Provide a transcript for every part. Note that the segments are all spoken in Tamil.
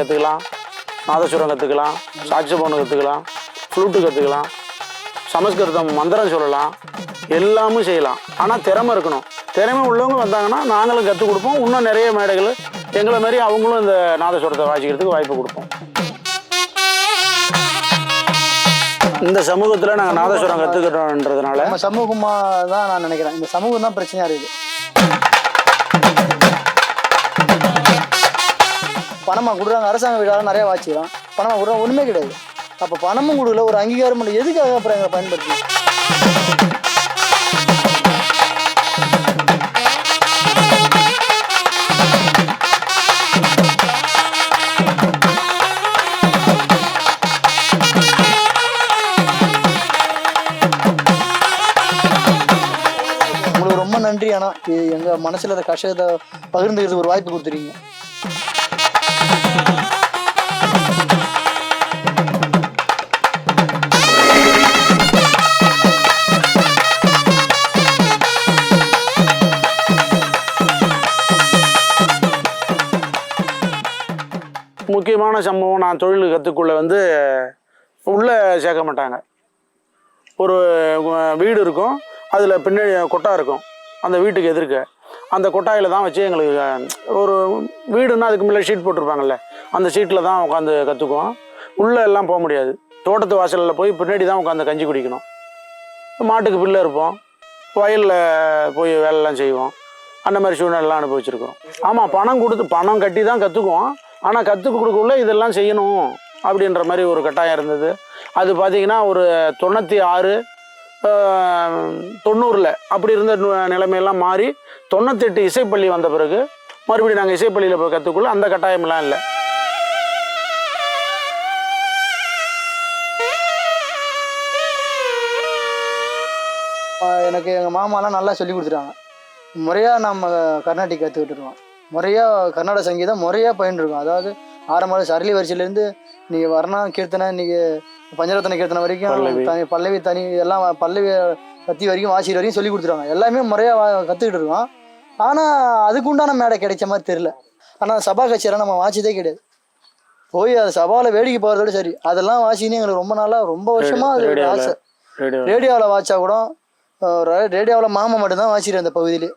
கற்றுக்கலாம் நாதசுரம் கற்றுக்கலாம் சாட்சிபோன் கற்றுக்கலாம் ஃப்ளூட்டு கற்றுக்கலாம் சமஸ்கிருதம் மந்திரம் சொல்லலாம் எல்லாமும் செய்யலாம். ஆனால் திறமை இருக்கணும். திறமை உள்ளவங்க வந்தாங்கன்னா நாங்களும் கற்றுக் கொடுப்போம். இன்னும் நிறைய மேடைகள் எங்களை மாதிரி அவங்களும் இந்த நாதஸ்வரத்தை வாசிக்கிறதுக்கு வாய்ப்பு கொடுப்போம். இந்த சமூகத்தில் நாங்கள் நாதஸ்வரம் கற்றுக்கிட்டோன்றதுனால நம்ம தான் நான் நினைக்கிறேன். இந்த சமூகம் தான் பிரச்சனையாக இருக்குது. பணமா கொடுக்குறாங்க. அரசாங்க வீடால நிறைய வாச்சிக்கலாம் பணமாக கொடுக்குறாங்க. ஒன்றுமே கிடையாது. அப்போ பணமும் கொடுக்கல. ஒரு அங்கீகாரம் இல்லை. எதுக்காக அப்புறம் எங்களை பயன்படுத்தி உங்களுக்கு ரொம்ப நன்றி ஆனால் எங்கள் மனசில் மனசுல கஷ்டத்தை பகிர்ந்துக்கிறதுக்கு ஒரு வாய்ப்பு கொடுத்துருக்கீங்க முக்கியமான சம்பவம் நான் தொழில் கற்றுக்குள்ள வந்து உள்ளே சேர்க்க மாட்டாங்க. ஒரு வீடு இருக்கும். அதில் பின்னாடி கொட்டா இருக்கும். அந்த வீட்டுக்கு எதிர்க்க. அந்த கொட்டாயில் தான் வச்சு எங்களுக்கு ஒரு வீடுன்னா அதுக்கு முன்னாடி ஷீட் போட்டிருப்பாங்கல்ல அந்த ஷீட்டில் தான் உட்காந்து கற்றுக்குவோம் உள்ளே எல்லாம் போக முடியாது. தோட்டத்து வாசலில் போய் பின்னாடி தான் உட்காந்து கஞ்சி குடிக்கணும். மாட்டுக்கு பிள்ளை இருப்போம். வயலில் போய் வேலைலாம் செய்வோம். அந்த மாதிரி சூழ்நிலைலாம் அனுபவிச்சிருக்கோம். ஆமாம் பணம் கொடுத்து பணம் கட்டி தான் கற்றுக்குவோம் ஆனால் கற்றுக் கொடுக்கக்குள்ள இதெல்லாம் செய்யணும் அப்படின்ற மாதிரி ஒரு கட்டாயம் இருந்தது. அது பார்த்தீங்கன்னா ஒரு தொண்ணூற்றி ஆறு தொண்ணூறில் அப்படி இருந்த நிலைமையெல்லாம் மாறி தொண்ணூத்தெட்டு இசைப்பள்ளி வந்த பிறகு மறுபடியும் நாங்கள் இசைப்பள்ளியில் போய் கற்றுக்குள்ள அந்த கட்டாயமெல்லாம் இல்லை. எனக்கு எங்கள் மாமாலாம் நல்லா சொல்லி கொடுத்துட்டாங்க. முறையாக நம்ம கர்நாடிக் கற்றுக்கிட்டு இருக்கோம். முறையாக கர்நாடக சங்கீதம் முறையாக பயின்றுருக்கோம் அதாவது ஆரம்ப சரளி வரிசையிலேருந்து நீங்கள் வர்ணம் கீர்த்தனை நீங்கள் பஞ்சரத்ன கீர்த்தனை வரைக்கும் பல்லவி. தனி பல்லவி தனி எல்லாம் பல்லவி கத்தி வரைக்கும் வாசிக்கிற வரைக்கும் சொல்லி கொடுத்துருவாங்க. எல்லாமே முறையாக கற்றுக்கிட்டு இருக்கோம். ஆனால் அதுக்கு உண்டான மேடை கிடைச்ச மாதிரி தெரில ஆனால் சபா கச்சேரி நம்ம வாசித்தே கிடையாது. போய் அது சபாவில் வேடிக்கை போகிறதோட சரி. அதெல்லாம் வாசின்னு எங்களுக்கு ரொம்ப நாளாக ரொம்ப வருஷமாக அது ஆசை. ரேடியோ ரேடியோவில் வாட்சா கூட ரேடியோவில் மாமா மட்டும்தான் வாசிக்கிறேன் அந்த பகுதியிலே.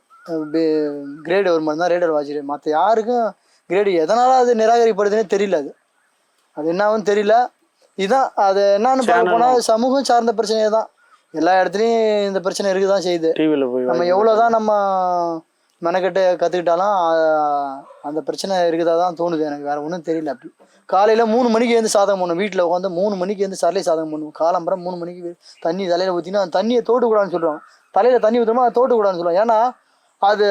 கிரேடு ஒரு மட்டும் தான் ரேடியோவில் வாசிக்கிறேன் மற்ற யாருக்கும் கிரேடு எதனால அது நிராகரிப்படுதுன்னே தெரியல அது. அது என்னவும் தெரியல. இதுதான் அது என்னன்னு பார்க்க போனால் சமூகம் சார்ந்த பிரச்சனையே தான். எல்லா இடத்துலையும் இந்த பிரச்சனை இருக்கு தான் செய்யுது டிவியில் போய் நம்ம எவ்வளோதான் நம்ம மெனக்கெட்டு கற்றுக்கிட்டாலும் அந்த பிரச்சனை இருக்குதா தான் தோணுது எனக்கு. வேற ஒன்றும் தெரியல அப்படி. காலையில் மூணு மணிக்கு எழுந்து சாதகம் பண்ணும். வீட்டில் உட்காந்து மூணு மணிக்கு எழுந்து சரளை சாதகம் பண்ணுவோம். காலம்பரம் மூணு மணிக்கு தண்ணி தலையில் ஊற்றினா அந்த தண்ணியை தோட்டக்கூடாதுன்னு சொல்லுவாங்க. தலையில் தண்ணி ஊற்றுமா அதை தோட்டக்கூடாதுன்னு சொல்லுவாங்க. ஏன்னா அது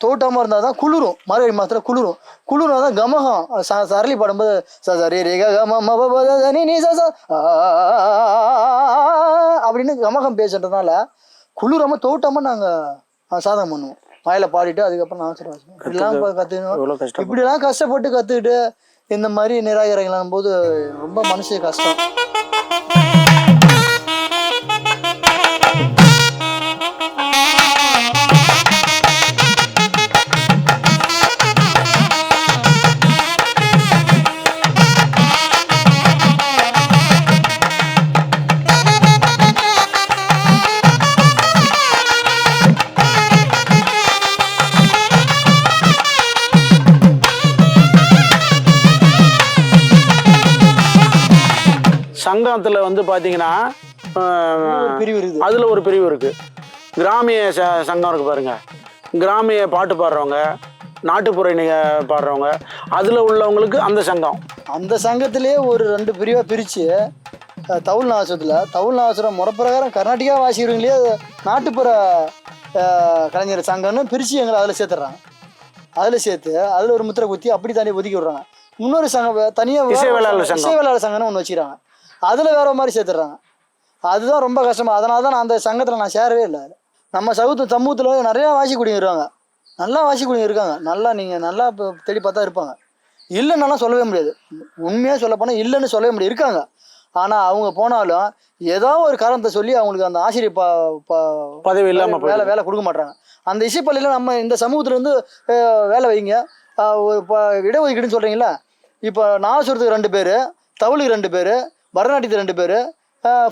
தோட்டாமல் இருந்தால் தான் குளிரும் மார்கழி மாதத்தில் குளிரும் குளிரும் தான் கமகம் ச சரளி பாடும்போது ச சரி ரே க க ம ம ப ப த த நி ச அப்படின்னு கமகம் பேசுறதுனால குளிராம தோட்டாம நாங்கள் சாதகம் பண்ணுவோம் வாயில பாடிட்டு அதுக்கப்புறம் நான் சொல்லுவேன் இப்படிலாம் இப்போ கற்றுக்கணும் இப்படிலாம் கஷ்டப்பட்டு கற்றுக்கிட்டு இந்த மாதிரி நிராகரிக்கலாம் போது ரொம்ப மனசு கஷ்டம் சங்கத்தில் வந்து பார்த்தீங்கன்னா பிரிவு இருக்குது. அதில் ஒரு பிரிவு இருக்குது கிராமிய ச சங்கம் இருக்குது பாருங்க. கிராமிய பாட்டு பாடுறவங்க நாட்டுப்புற நிக பாடுறவங்க அதில் உள்ளவங்களுக்கு அந்த சங்கம். அந்த சங்கத்திலே ஒரு ரெண்டு பிரிவாக பிரித்து தவுள் நாசத்தில் தவுள் நாசுரம் முறப்பிரகாரம் கர்நாடகா வாசிக்கிறவங்களே நாட்டுப்புற கலைஞர் சங்கம்னு பிரித்து எங்களை அதில் சேர்த்துட்றாங்க அதில் சேர்த்து அதில் ஒரு முத்திரை குத்தி அப்படி தனியாக ஒதுக்கி விடுறாங்க. இன்னொரு சங்கம் தனியாக இசை வேளாளர் சங்கம். இசை வேளாளர் சங்கம்னு ஒன்று வச்சுக்கிறாங்க. அதில் வேற மாதிரி சேர்த்துடுறாங்க. அதுதான் ரொம்ப கஷ்டமா. அதனால தான் நான் அந்த சங்கத்தில் நான் சேரவே இல்லை. நம்ம சவுத்து சமூகத்தில் நிறையா வாசிக்கூடியவங்க இருக்காங்க. நல்லா வாசிக்கூடியவங்க இருக்காங்க. நல்லா நீங்கள் நல்லா இப்போ தேடி பார்த்தா இருப்பாங்க. இல்லைன்னாலாம் சொல்லவே முடியாது. உண்மையாக சொல்ல போனால் இல்லைன்னு சொல்லவே முடியாது. இருக்காங்க. ஆனால் அவங்க போனாலும் ஏதோ ஒரு காரணத்தை சொல்லி அவங்களுக்கு அந்த ஆசிரியர் ப பதவி இல்லாமல் வேலை வேலை கொடுக்க மாட்டாங்க அந்த இசைப்பள்ளியில் நம்ம இந்த சமூகத்துல இருந்து அஹ், வேலை வைங்க. ஒரு இப்போ இடஒதுக்கீடுன்னு சொல்கிறீங்களா இப்போ நாசுரத்துக்கு ரெண்டு பேர் தவுளுக்கு ரெண்டு பேர் பரதநாட்டியத்தை ரெண்டு பேர்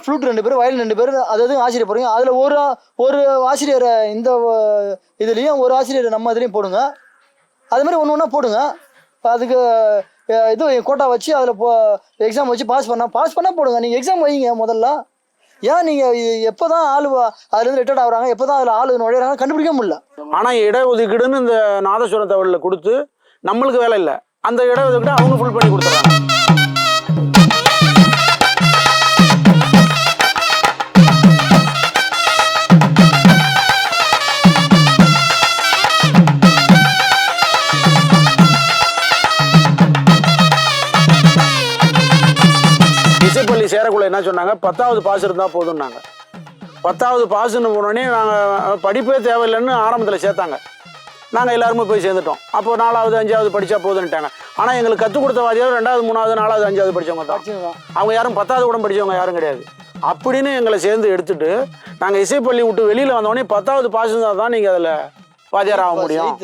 ஃப்ளூட் ரெண்டு பேர் வயலின் ரெண்டு பேர் அதாவது ஆசிரியர் போடுங்க அதில் ஒரு ஒரு ஆசிரியரை இந்த இதுலேயும் ஒரு ஆசிரியர் நம்ம இதுலேயும் போடுங்க. அது மாதிரி ஒன்று ஒன்றா போடுங்க. அதுக்கு இது கோட்டா வச்சு அதில் போ எக்ஸாம் வச்சு பாஸ் பண்ணால் பாஸ் பண்ணால் போடுங்க. நீங்கள் எக்ஸாம் வைங்க முதல்ல. ஏன் நீங்கள் எப்போ தான் ஆள் அதுலேருந்து ரிட்டையர்ட் ஆகுறாங்க எப்போ தான் அதில் ஆள் நுழையிறாங்க கண்டுபிடிக்க முடியல. ஆனால் இடஒதுக்கீடுன்னு இந்த நாதஸ்வரம் தவழில் கொடுத்து நம்மளுக்கு வேலை இல்லை. அந்த இடஒதுக்கீடு அவங்க ஃபுல் பண்ணி கொடுத்துறாங்க. என்ன சொன்னாங்க? பத்தாவது பாஸ் இருந்தால் போதும்னாங்க. பத்தாவது பாஸ்ன்னு போனோடனே நாங்கள் படிப்பே தேவையில்லைன்னு ஆரம்பத்தில் சேர்த்தாங்க. நாங்கள் எல்லாருமே போய் சேர்ந்துட்டோம். அப்போ நாலாவது அஞ்சாவது படித்தா போதுன்னுட்டாங்க ஆனால் எங்களுக்கு கற்றுக் கொடுத்த வாதியார் ரெண்டாவது மூணாவது நாலாவது அஞ்சாவது படித்தவங்க தான். அவங்க யாரும் பத்தாவது கூட படிச்சவங்க யாரும் கிடையாது. அப்படின்னு எங்களை சேர்ந்து எடுத்துட்டு நாங்கள் இசைப்பள்ளி விட்டு வெளியில் வந்தோடனே பத்தாவது பாஸ் இருந்தால் தான் நீங்கள் அதில் வாத்தியார் ஆக முடியும்.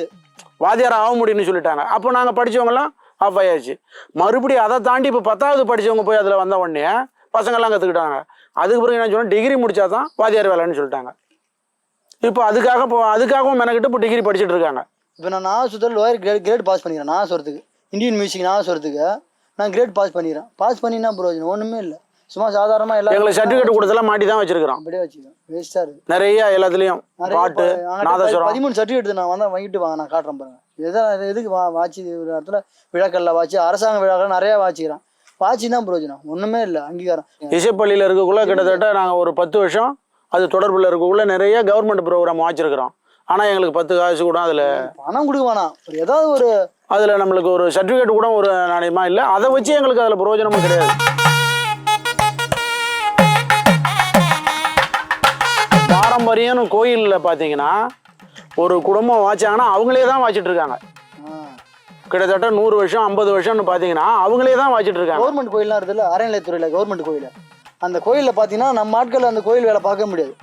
வாத்தியார் ஆக முடியும்னு சொல்லிட்டாங்க. அப்போ நாங்கள் படிச்சவங்கலாம் ஆஃப் ஆயாச்சு. மறுபடியும் அதை தாண்டி இப்போ பத்தாவது படிச்சவங்க போய் அதில் வந்த உடனே பசங்கள்லாம் கற்றுக்கிட்டாங்க அதுக்கு பிறகு என்ன சொன்னால் டிகிரி முடிச்சா தான் வாத்தியார் வேலைன்னு சொல்லிட்டாங்க. இப்போ அதுக்காக இப்போ அதுக்காகவும் மெனக்கிட்டு இப்போ டிகிரி படிச்சுட்டு இருக்காங்க. இப்போ நான் நான் சுத்தல் லோயர் கிரேட் கிரேட் பாஸ் பண்ணிக்கிறேன் நான் சொல்கிறதுக்கு இந்தியன் மியூசிக் நான் சொல்கிறதுக்கு நான் கிரேட் பாஸ் பண்ணிக்கிறேன். பாஸ் பண்ணினா பிரயோஜனம்? ஒன்றுமே இல்லை. சும்மா சாதாரணமாக எல்லாம் எங்களுக்கு சர்டிஃபிகேட் கொடுத்தெல்லாம் மாட்டி தான் வச்சிருக்கிறோம். அப்படியே வச்சுக்கிறேன் வேஸ்ட்டாக இருக்குது நிறைய எல்லாத்துலேயும் பாட்டு நாதஸ்வரம். பதிமூணு சர்டிஃபிகேட் நான் வந்தால் வாங்கிட்டு வாங்க நான் காட்டுறேன் பாருங்க. எதாவது எதுக்கு வா வாட்சி ஒரு இடத்துல விழாக்களில் வாட்சி அரசாங்க விழாக்கள் நிறையா வாச்சிக்கிறேன். வாட்சி தான் பிரயோஜனம். ஒன்றுமே இல்லை அங்கீகாரம். இசைப்பள்ளியில் இருக்கக்குள்ள கிட்டத்தட்ட நாங்கள் ஒரு பத்து வருஷம் அது தொடர்பில் இருக்கக்குள்ள நிறைய கவர்மெண்ட் ப்ரோக்ராம் வச்சிருக்கிறோம் ஆனால் எங்களுக்கு பத்து காசு கூட அதில் பணம் கொடுக்க வேணாம். ஒரு ஏதாவது ஒரு அதில் நம்மளுக்கு ஒரு சர்டிஃபிகேட் கூட ஒரு நாணயமா இல்லை அதை வச்சு எங்களுக்கு அதில் பிரயோஜனமும் கிடையாது. பாரம்பரியம்னு கோயிலில் பார்த்தீங்கன்னா ஒரு குடும்பம் வாச்சாங்கன்னா அவங்களே தான் வாச்சிட்டு இருக்காங்க. கிட்டத்தட்ட நூறு வருஷம் ஐம்பது வருஷம்னு பார்த்தீங்கன்னா அவங்களே தான் வாச்சிட்டு இருக்காங்க. கவர்மெண்ட் கோயில்லாம் இருக்குதுல்ல அறநிலையத்துறையில் கவர்மெண்ட் கோயில். அந்த கோயிலில் பார்த்தீங்கன்னா நம்ம ஆட்கள் அந்த கோயில் வேலை பார்க்க முடியாது.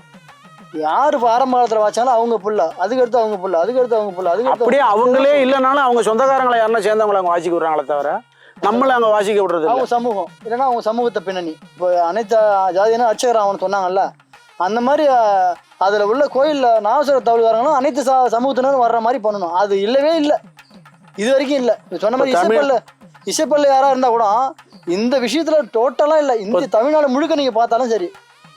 யார் ஆரம்ப காலத்தில் வாச்சாலும் அவங்க புள்ள அதுக்கடுத்து அவங்க புள்ள அதுக்கடுத்து அவங்க புள்ள அதுக்கடுத்து அப்படியே அவங்களே இல்லைனாலும் அவங்க சொந்தக்காரங்களை யாருன்னா சேர்ந்தவங்களை அவங்க வாசிக்க விடுறாங்களே தவிர நம்மளை அங்கே வாசிக்க விடுறது அவங்க சமூகம். இல்லைன்னா அவங்க சமூகத்தை பின்னணி. இப்போ அனைத்து ஜாதியான அர்ச்சகர் அவனு சொன்னாங்கல்ல அந்த மாதிரி அதில் உள்ள கோயிலில் நாகஸ்வர தவிழ்காரங்களும் அனைத்து ச சமூகத்தினரும் வர்ற மாதிரி பண்ணணும். அது இல்லவே இல்லை. இது வரைக்கும் இல்லை சொன்ன மாதிரி இசைப்பல்ல இசைப்பல்ல யாராக இருந்தால் கூட இந்த விஷயத்தில் டோட்டலாக இல்லை. இந்த தமிழ்நாடு முழுக்க நீங்கள் பார்த்தாலும் சரி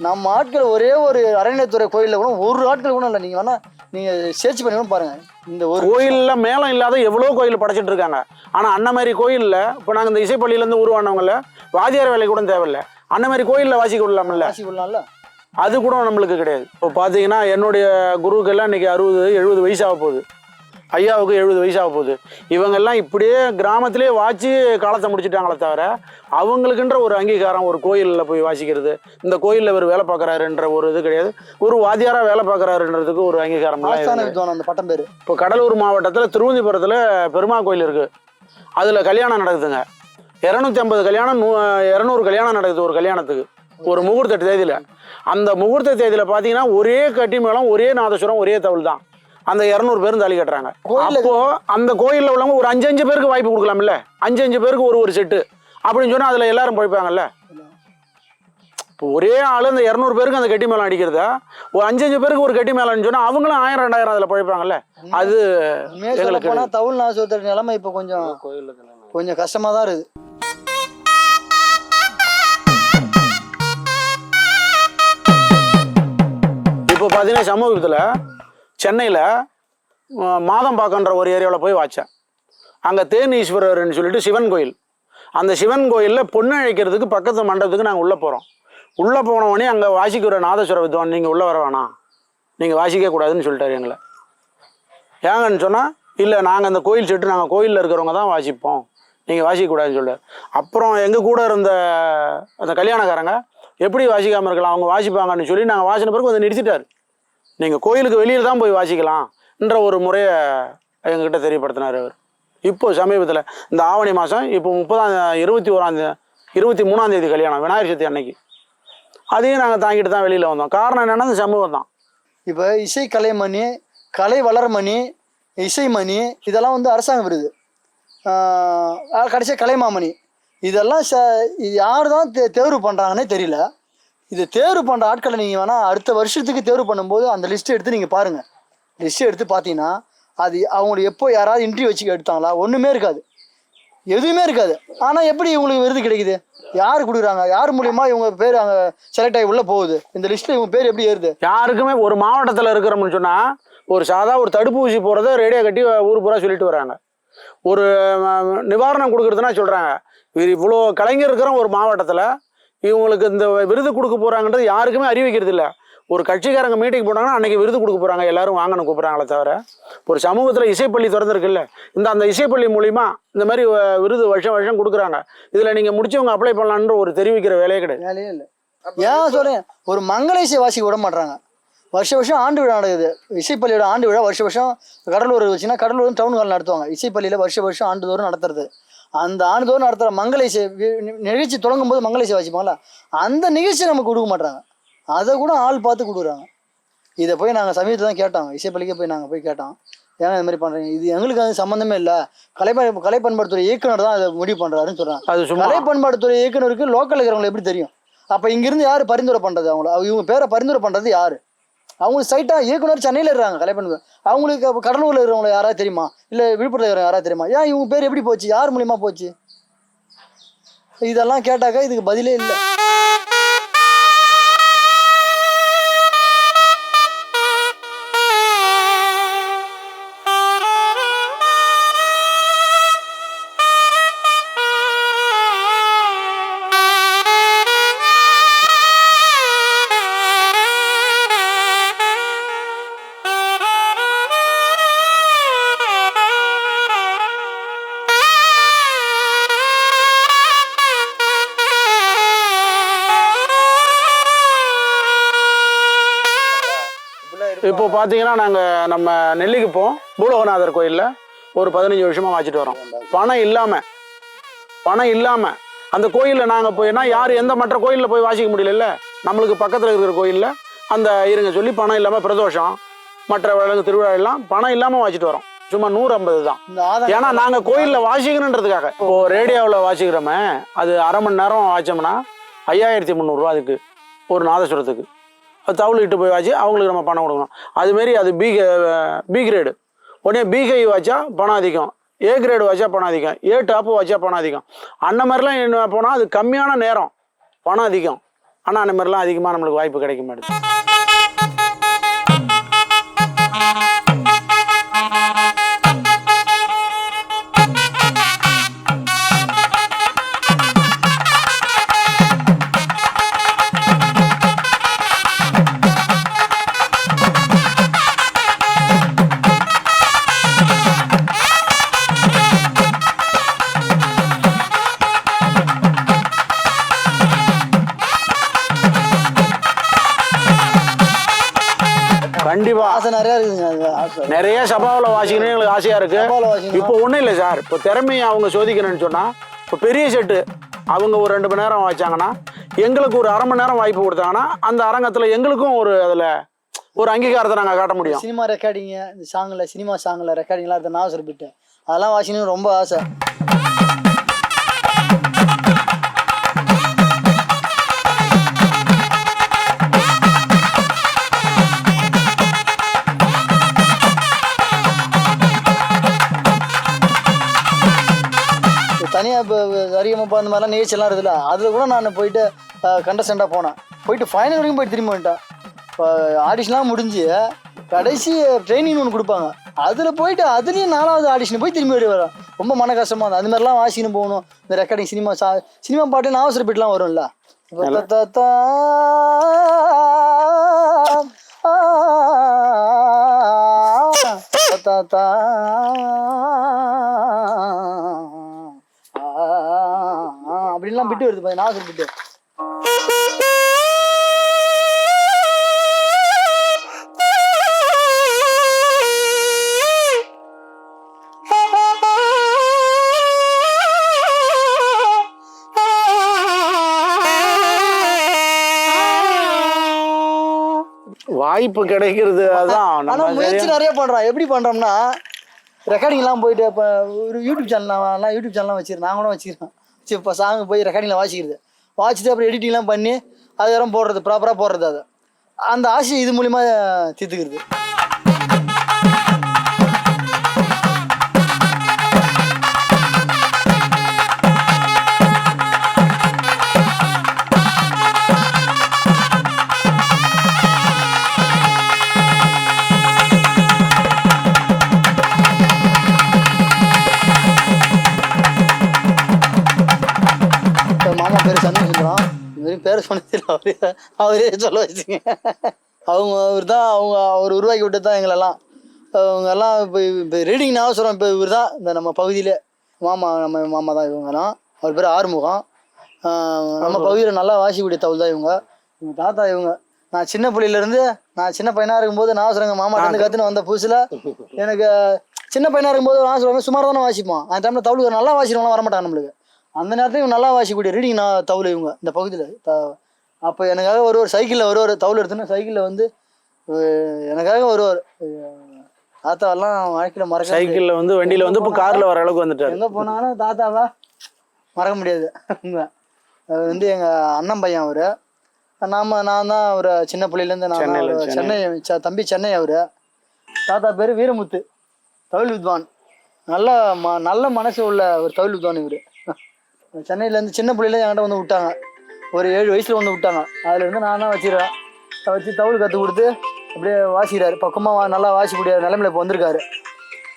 நம்ம ஆட்கள் ஒரே ஒரு அறநிலையத்துறை கோயிலில் கூட ஒரு ஆட்கள் கூட இல்லை. நீங்கள் வேணால் நீங்கள் சேர்ச் பண்ணி கூட பாருங்கள் இந்த ஒரு கோயிலில் மேளம் இல்லாத எவ்வளோ கோயில் படைச்சிட்டு இருக்காங்க. ஆனால் அன்ன மாதிரி கோயிலில் இப்போ நாங்கள் இந்த இசைப்பள்ளியிலேருந்து உருவானவங்கள வாத்தியார் வேலை கூட தேவையில்லை. அன்ன மாதிரி கோயிலில் வாசிக்க விடலாம்ல. விடலாம்ல. அது கூட நம்மளுக்கு கிடையாது. இப்போ பார்த்தீங்கன்னா என்னுடைய குருவுக்கெல்லாம் இன்னைக்கு அறுபது எழுபது வயசாக போகுது ஐயாவுக்கு எழுபது வயசாக போகுது. இவங்கெல்லாம் இப்படியே கிராமத்திலே வாச்சி காலத்தை முடிச்சிட்டாங்களே தவிர அவங்களுக்குன்ற ஒரு அங்கீகாரம் ஒரு கோயிலில் போய் வாசிக்கிறது இந்த கோயிலில் இவர் வேலை பார்க்குறாருன்ற ஒரு இது கிடையாது. ஒரு வாத்தியாராக வேலை பார்க்குறாருன்றதுக்கு ஒரு அங்கீகாரம் அந்த பட்டம் பேர். இப்போ கடலூர் மாவட்டத்தில் திருவந்திபுரத்தில் பெருமா கோயில் இருக்குது அதில் கல்யாணம் நடக்குதுங்க. இரநூத்தி ஐம்பது கல்யாணம் நூ இரநூறு கல்யாணம் நடக்குது ஒரு கல்யாணத்துக்கு ஒரு முகூர்த்த தேதியில். அந்த முகூர்த்த தேதியில் பார்த்தீங்கன்னா ஒரே கட்டி மேளம் ஒரே நாதசுரம் ஒரே தவுள் தான் அந்த இரநூறு பேரும் தாலி கட்டுறாங்க. அப்போ அந்த கோயிலில் உள்ளவங்க ஒரு அஞ்சு அஞ்சு பேருக்கு வாய்ப்பு கொடுக்கலாம்ல? அஞ்சு அஞ்சு பேருக்கு ஒரு ஒரு செட்டு. அப்படின்னு சொன்னால் அதில் எல்லாரும் பழிப்பாங்கல்ல? இப்போ ஒரே ஆள் அந்த இரநூறு பேருக்கு அந்த கட்டி மேளம் அடிக்கிறதா? ஒரு அஞ்சு அஞ்சு பேருக்கு ஒரு கட்டி மேளம்னு சொன்னால் அவங்களும் ஆயிரம் ரெண்டாயிரம் அதில் பழிப்பாங்கல்ல? அது எங்களுக்கு தவுள் நாசுவத்தோட நிலைமை இப்போ கொஞ்சம் கொஞ்சம் கஷ்டமாக தான் இருக்குது. இப்போ பார்த்தீங்கன்னா சமூகத்தில் சென்னையில் மாதம்பாக்கன்ற ஒரு ஏரியாவில் போய் வாச்சேன். அங்கே தேன் ஈஸ்வரர்னு சொல்லிட்டு சிவன் கோயில். அந்த சிவன் கோயிலில் பொண்ணு அழைக்கிறதுக்கு பக்கத்து மண்டபத்துக்கு நாங்கள் உள்ளே போகிறோம் உள்ளே போனவொடனே அங்கே வாசிக்கிற நாதஸ்வர வித்வான் நீங்கள் உள்ளே வர வேணாம். நீங்கள் வாசிக்க கூடாதுன்னு சொல்லிட்டாரு எங்களை. ஏங்கன்னு சொன்னால் இல்லை நாங்கள் அந்த கோயில் செட்டு நாங்கள் கோயிலில் இருக்கிறவங்க தான் வாசிப்போம். நீங்கள் வாசிக்கக்கூடாதுன்னு சொல்லிட்டார். அப்புறம் எங்கள் கூட இருந்த அந்த கல்யாணக்காரங்க எப்படி வாசிக்காமல் இருக்கலாம்? அவங்க வாசிப்பாங்கன்னு சொல்லி நாங்கள் வாசின பிறகு வந்து நிறுத்திட்டார். நீங்கள் கோயிலுக்கு வெளியில் தான் போய் வாசிக்கலாம்ன்ற ஒரு முறையை எங்ககிட்ட தெரியப்படுத்தினார் அவர். இப்போ சமீபத்தில் இந்த ஆவணி மாதம் இப்போ முப்பதாம் இருபத்தி ஓராந்தே இருபத்தி மூணாம் தேதி கல்யாணம் விநாயகர் சதுர்த்தி அன்னைக்கு. அதையும் நாங்கள் தாங்கிட்டு தான் வெளியில் வந்தோம். காரணம் என்னென்னா இந்த சமூகம் தான். இப்போ இசை கலைமணி கலை வளர்மணி இசைமணி இதெல்லாம் வந்து அரசாங்க விருது. கடைசியாக கலைமாமணி. இதெல்லாம் ச இது யார் தான் தே தேர்வு பண்ணுறாங்கன்னே தெரியல. இது தேர்வு பண்ணுற ஆட்களை நீங்கள் வேணால் அடுத்த வருஷத்துக்கு தேர்வு பண்ணும்போது அந்த லிஸ்ட்டை எடுத்து நீங்கள் பாருங்கள் லிஸ்ட்டை எடுத்து பார்த்தீங்கன்னா அது அவங்களுக்கு எப்போ யாராவது இன்ட்ரிவியூ வச்சு எடுத்தாங்களா ஒன்றுமே இருக்காது. எதுவுமே இருக்காது. ஆனால் எப்படி இவங்களுக்கு விருது கிடைக்குது? யார் கொடுக்குறாங்க? யார் மூலியமா இவங்க பேர் அங்கே செலக்ட் ஆகி உள்ளே போகுது? இந்த லிஸ்ட்டில் இவங்க பேர் எப்படி ஏறுது? யாருக்குமே ஒரு மாவட்டத்தில் இருக்கிறோம்னு சொன்னால் ஒரு சாதா ஒரு தடுப்பூசி போகிறத ரேடியோ கட்டி ஊர் பூரா சொல்லிட்டு வராங்க ஒரு நிவாரணம் கொடுக்குறதுனா சொல்கிறாங்க இவ்வளோ கலைஞர் இருக்கிற ஒரு மாவட்டத்தில் இவங்களுக்கு இந்த விருது கொடுக்க போகிறாங்கன்றது யாருக்குமே அறிவிக்கிறது இல்லை ஒரு கட்சிக்காரங்க மீட்டிங் போனாங்கன்னா அன்னைக்கு விருது கொடுக்க போகிறாங்க எல்லாரும் வாங்கணும் கூப்பிட்றாங்களே தவிர ஒரு சமூகத்தில் இசைப்பள்ளி திறந்துருக்குல்ல இந்த அந்த இசைப்பள்ளி மூலிமா இந்த மாதிரி விருது வருஷம் வருஷம் கொடுக்குறாங்க. இதில் நீங்கள் முடிச்சவங்க அப்ளை பண்ணலான்ற ஒரு தெரிவிக்கிற வேலையே கிடையாது. வேலையே இல்லை. ஏன் சொல்கிறேன் ஒரு மங்கள இசை வாசிக்க விட மாட்றாங்க. வருஷ வருஷம் ஆண்டு விழா நடக்குது. இசைப்பள்ளியோட ஆண்டு விழா வருஷ வருஷம் கடலூர் வச்சுன்னா கடலூர் டவுன் ஹால் நடத்துவாங்க. இசைப்பள்ளியில் வருஷ வருஷம் ஆண்டுதோறும் நடத்துறது. அந்த ஆண்டுதோறும் நடத்துகிற மங்கள இசை நிகழ்ச்சி தொடங்கும் போது மங்கள இசை வாசிப்பாங்களா அந்த நிகழ்ச்சி நமக்கு கொடுக்க மாட்றாங்க. அதை கூட ஆள் பார்த்து கொடுக்குறாங்க. இதை போய் நாங்கள் சமீபத்தில் தான் கேட்டோம். இசைப்பள்ளிக்கே போய் நாங்கள் போய் கேட்டோம். ஏன் இந்த மாதிரி பண்ணுறீங்க இது எங்களுக்கு அது சம்மந்தமே இல்லை. கலை கலை பண்பாட்டுத்துறை இயக்குனர் தான் அதை முடிவு பண்ணுறாருன்னு சொல்கிறாங்க அது கலை பண்பாட்டுத்துறை இயக்குனருக்கு லோக்கல் இருக்கிறவங்களை எப்படி தெரியும்? அப்போ இங்கிருந்து யார் பரிந்துரை பண்ணுறது அவங்கள? அவங்க- இவங்க பேரை பரிந்துரை பண்ணுறது யார்? அவங்க சைட்டாக இயக்குனர் சென்னையில் இருக்காங்க கலை அவங்களுக்கு அப்போ கடலூரில் இருக்கிறவங்க யாராவது தெரியுமா? இல்லை விழுப்புரத்தில் இருக்கிற யாராவது தெரியுமா? ஏன் இவங்க பேர் எப்படி போச்சு? யார் மூலியமா போச்சு? இதெல்லாம் கேட்டாக்கா இதுக்கு பதிலே இல்லை. இப்போ பார்த்தீங்கன்னா நாங்கள் நம்ம நெல்லிக்குப்போம் பூலோகநாதர் கோயிலில் ஒரு பதினஞ்சு வருஷமாக வாச்சிட்டு வரோம். பணம் இல்லாமல் பணம் இல்லாமல் அந்த கோயிலில் நாங்கள் போயினா யார் எந்த மற்ற கோயிலில் போய் வாசிக்க முடியல நம்மளுக்கு பக்கத்தில் இருக்கிற கோயிலில் அந்த இருங்க சொல்லி பணம் இல்லாமல் பிரதோஷம் மற்ற விலங்கு திருவிழா எல்லாம் பணம் இல்லாமல் வாச்சிட்டு வரோம். சும்மா நூறு ஐம்பது தான் ஏன்னா நாங்கள் கோயிலில் வாசிக்கணுன்றதுக்காக. இப்போ ரேடியோவில் வாசிக்கிறோமே அது அரை மணி நேரம் வாச்சோம்னா ஐயாயிரத்தி முந்நூறுரூவா அதுக்கு ஒரு நாதஸ்வரத்துக்கு. அது போய் வாச்சு அவங்களுக்கு நம்ம பணம் கொடுக்கணும். அதுமாரி அது பி பி கிரேடு உடனே பிகை வாச்சா பணம் அதிகம். ஏ கிரேடு வச்சா பணம் அதிகம். ஏ டாப்பு வச்சா பணம் அதிகம். அந்த மாதிரிலாம் என்ன போனால் அது கம்மியான நேரம் பணம் அதிகம். ஆனால் அந்த மாதிரிலாம் அதிகமாக நம்மளுக்கு வாய்ப்பு கிடைக்க மாட்டேங்குது நிறைய சபாவில் வாசிக்கணும்னு எங்களுக்கு சபாவில் வாசிக்கணும். இப்போ ஒன்றும் இல்லை சார். இப்போ திறமையை அவங்க சோதிக்கணும்னு சொன்னால் இப்போ பெரிய செட்டு அவங்க ஒரு ரெண்டு மணி நேரம் வாய்ச்சாங்கன்னா எங்களுக்கு ஒரு அரை மணி நேரம் வாய்ப்பு கொடுத்தாங்கன்னா அந்த அரங்கத்தில் எங்களுக்கும் ஒரு அதில் ஒரு அங்கீகாரத்தை நாங்கள் காட்ட முடியும். சினிமா ரெக்கார்டிங்கு இந்த சாங்கில் சினிமா சாங்கில் ரெக்கார்டிங்லாம் எடுத்த நாசர் பிட்டு அதெல்லாம் வாசிக்கணும்னு ரொம்ப ஆசை. இப்போ அதிகமாக அந்த மாதிரிலாம் நிகழ்ச்சியெல்லாம் இருக்குதுல்ல. அதில் கூட நான் போயிட்டு கண்டஸ்டண்டாக போனேன். போயிட்டு ஃபைனல் வரைக்கும் போயிட்டு திரும்பி வந்துட்டேன். இப்போ ஆடிஷன்லாம் முடிஞ்சு கடைசி ட்ரைனிங் ஒன்று கொடுப்பாங்க. அதில் போயிட்டு அதுலேயும் நாலாவது ஆடிஷன் போய் திரும்பி வெளியே வரேன் ரொம்ப மன கஷ்டமாக இருந்தது. அந்த மாதிரிலாம் வாசிக்கணும் போகணும். இந்த ரெக்கார்டிங் சினிமா சா சினிமா பாட்டு அவசர பாட்டுலாம் வரும்ல தா தா பிட்டு வருது பாரு நாசர் பிட்டு. வாய்ப்பு கிடைக்கிறது அதான் ஆனா முயற்சி நிறைய பண்றோம் எப்படி பண்றோம்னா ரெக்கார்டிங்லாம் போயிட்டு இப்போ ஒரு யூடியூப் சேனல்லாம் யூடியூப் சேனல்லாம் வச்சிருக்கேன் நான் கூட வச்சிருக்கேன் சரி இப்போ சாங் போய் ரெக்கார்டிங்கில் வாசிக்கிறது. வாசிட்டு அப்புறம் எடிட்டிங்லாம் பண்ணி அதுக்கப்புறம் போடுறது ப்ராப்பராக போடுறது அதை. அந்த ஆசையை இது மூலிமா தீர்த்துக்கிறது. அவரே அவரே சொல்ல வச்சுங்க. அவங்க அவர் தான் அவங்க அவர் உருவாக்கி விட்டது தான் எங்களெல்லாம். அவங்க எல்லாம் இப்போ இப்போ ரீடிங் நான் சொல்கிறேன் இப்போ இவர் தான் இந்த நம்ம பகுதியில் மாமா நம்ம மாமா தான் இவங்கலாம் அவர் பேர் ஆறுமுகம். நம்ம பகுதியில் நல்லா வாசிக்கூடிய தவுள் தான் இவங்க. இவங்க தாத்தா இவங்க. நான் சின்ன புள்ளையிலேருந்து நான் சின்ன பையனாக இருக்கும்போது நான் சொல்கிறேங்க மாமாட்ட இருந்து கற்றுன்னு வந்த புதுசில் எனக்கு சின்ன பையனாக இருக்கும்போது நான் சொல்லுவேன் சுமார் தானே வாசிப்போம் அந்த டைமில் தவுளுக்கு நல்லா வாசிக்கிறவங்களாம் வரமாட்டாங்க நம்மளுக்கு. அந்த நேரத்தில் இவங்க நல்லா வாசிக்கக்கூடிய ரீடிங் நான் தவுள் இவங்க இந்த பகுதியில் அப்போ எனக்காக ஒரு ஒரு சைக்கிளில் ஒரு ஒரு தவுள் எடுத்துன்னு சைக்கிளில் வந்து எனக்காக ஒரு ஒரு தாத்தாவெல்லாம் வாழ்க்கையில் மறக்க. சைக்கிள்ல வந்து வண்டியில வந்து இப்போ கார்ல வர அளவுக்கு வந்துட்டாரு. எங்கே போனாலும் தாத்தாவா மறக்க முடியாது. அவர் வந்து எங்கள் அண்ணன் பையன் அவர். நாம நான் தான் அவர் சின்ன பிள்ளையிலேருந்து நான் சென்னை. தம்பி சென்னை அவர். தாத்தா பேர் வீரமுத்து. தவில் வித்வான். நல்ல ம நல்ல மனசு உள்ள ஒரு தவில் வித்வான் இவர். சென்னையிலேருந்து சின்ன பிள்ளையில என்கிட்ட வந்து விட்டாங்க. ஒரு ஏழு வயசில் வந்து விட்டாங்க. அதுலேருந்து நான் தான் வச்சிருக்கேன் வச்சு தவுள் கற்றுக் கொடுத்து அப்படியே வாசிக்கிறாரு. பக்கமாக நல்லா வாசிக்கூடிய நிலைமையில இப்போ வந்திருக்காரு.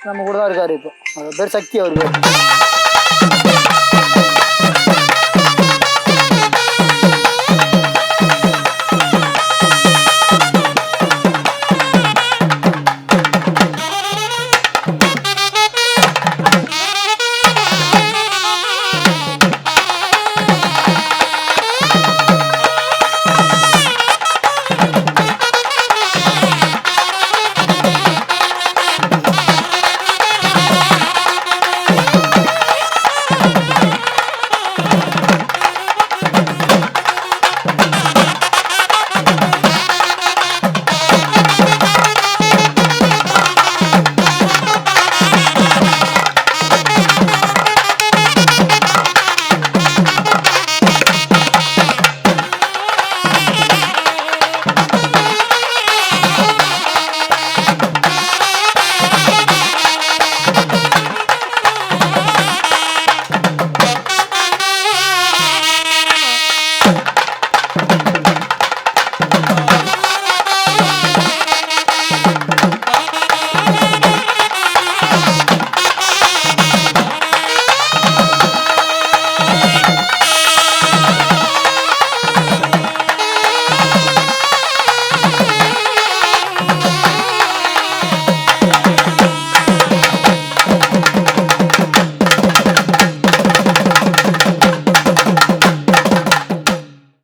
நம்ம கூட தான் இருக்காரு இப்போ. அவர் பேர் சக்தி அவர். பேர்